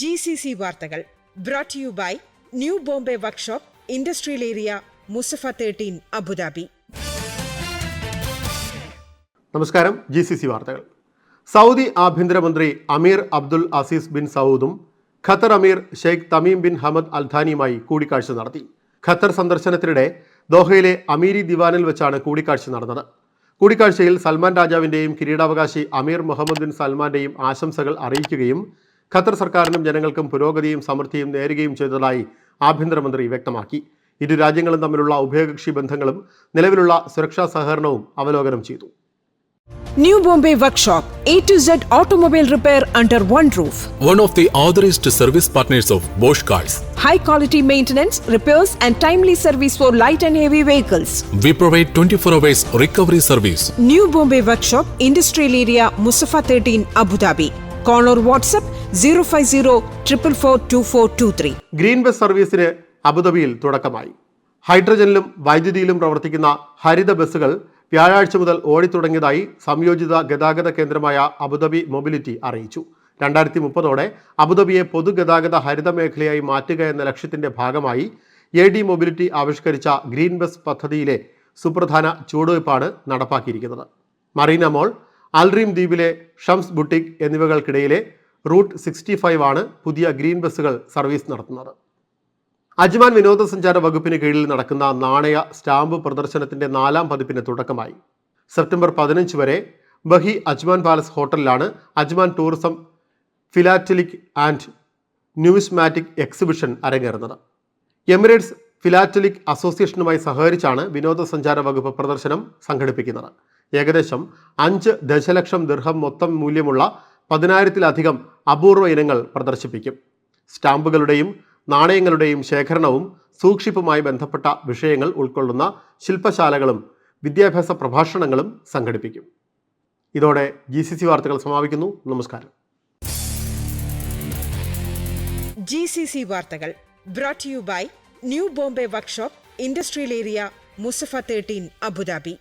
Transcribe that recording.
G C C വാർത്തകൾ brought you by new Bombay workshop industrial area Musaffah thirteen Abu Dhabi നമസ്കാരം G C C വാർത്തകൾ. Saudi ആഭ്യന്തരമന്ത്രി അമീർ Abdul Aziz bin സൗദും Qatar Amir Sheikh Tamim bin Hamad അൽധാനിയുമായി കൂടിക്കാഴ്ച നടത്തി. Qatar സന്ദർശനത്തിനിടെ ദോഹയിലെ Amiri ദിവാനിൽ വെച്ചാണ് കൂടിക്കാഴ്ച നടന്നത്. കൂടിക്കാഴ്ചയിൽ സൽമാൻ രാജാവിന്റെയും കിരീടാവകാശി അമീർ മുഹമ്മദ് ബിൻ സൽമാന്റെയും ആശംസകൾ അറിയിക്കുകയും ഖത്തർ സർക്കാരിനും ജനങ്ങൾക്കും പുരോഗതിയും സമൃദ്ധിയും നേരുകയും ചെയ്തതായി ആഭ്യന്തരമന്ത്രി വ്യക്തമാക്കി ഇരു രാജ്യങ്ങളും തമ്മിലുള്ള ഉഭയകക്ഷി ബന്ധങ്ങളും നിലവിലുള്ള സുരക്ഷാ സഹകരണവും അവലോകനം ചെയ്തു New Bombay Workshop, A to Z automobile repair under one roof. one of the authorized service partners of Bosch Cars. high quality maintenance, repairs, and timely service for light and heavy vehicles. We provide 24 hours recovery service. New Bombay Workshop, Industrial Area, Musafa 13, Abu Dhabi. Call or WhatsApp 050 444 green bus സർവീസിന് അബുദാബിയിൽ തുടക്കമായി. ഹൈഡ്രജനിലും വൈദ്യുതിയിലും പ്രവർത്തിക്കുന്ന ഹരിത ബസ്സുകൾ വ്യാഴാഴ്ച മുതൽ ഓടിത്തുടങ്ങിയതായി സംയോജിത ഗതാഗത കേന്ദ്രമായ അബുദാബി മൊബിലിറ്റി അറിയിച്ചു. രണ്ടായിരത്തി മുപ്പതോടെ അബുദാബിയെ പൊതുഗതാഗത ഹരിത മേഖലയായി മാറ്റുക എന്ന ലക്ഷ്യത്തിന്റെ ഭാഗമായി എ ഡി മൊബിലിറ്റി ആവിഷ്കരിച്ച ഗ്രീൻ ബസ് പദ്ധതിയിലെ സുപ്രധാന ചുവടുവയ്പ്പാണ് നടപ്പാക്കിയിരിക്കുന്നത്. മറീന മോൾ അൽറീം ദ്വീപിലെ ഷംസ് ബുട്ടിക് എന്നിവകൾക്കിടയിലെ റൂട്ട് സിക്സ്റ്റി ഫൈവ് ആണ് പുതിയ ഗ്രീൻ ബസ്സുകൾ സർവീസ് നടത്തുന്നത്. അജ്മാൻ വിനോദസഞ്ചാര വകുപ്പിന് കീഴിൽ നടക്കുന്ന നാണയ സ്റ്റാമ്പ് പ്രദർശനത്തിന്റെ നാലാം പതിപ്പിന് തുടക്കമായി. സെപ്റ്റംബർ പതിനഞ്ച് വരെ ബഹി Ajman palace ഹോട്ടലിലാണ് Ajman tourism philatelic and numismatic exhibition അരങ്ങേറുന്നത്. എമിറേറ്റ്സ് ഫിലാറ്റലിക് അസോസിയേഷനുമായി സഹകരിച്ചാണ് വിനോദസഞ്ചാര വകുപ്പ് പ്രദർശനം സംഘടിപ്പിക്കുന്നത്. ഏകദേശം അഞ്ച് ദശലക്ഷം ദീർഘം മൊത്തം മൂല്യമുള്ള പതിനായിരത്തിലധികം അപൂർവ ഇനങ്ങൾ പ്രദർശിപ്പിക്കും. സ്റ്റാമ്പുകളുടെയും നാണയങ്ങളുടെയും ശേഖരണവും സൂക്ഷിപ്പുമായി ബന്ധപ്പെട്ട വിഷയങ്ങൾ ഉൾക്കൊള്ളുന്ന ശില്പശാലകളും വിദ്യാഭ്യാസ പ്രഭാഷണങ്ങളും സംഘടിപ്പിക്കും. ഇതോടെ ജി സി സി വാർത്തകൾ സമാപിക്കുന്നു. നമസ്കാരം. ജി സി സി വാർത്തകൾ brought you by new Bombay workshop industrial area Musaffah thirteen Abu Dhabi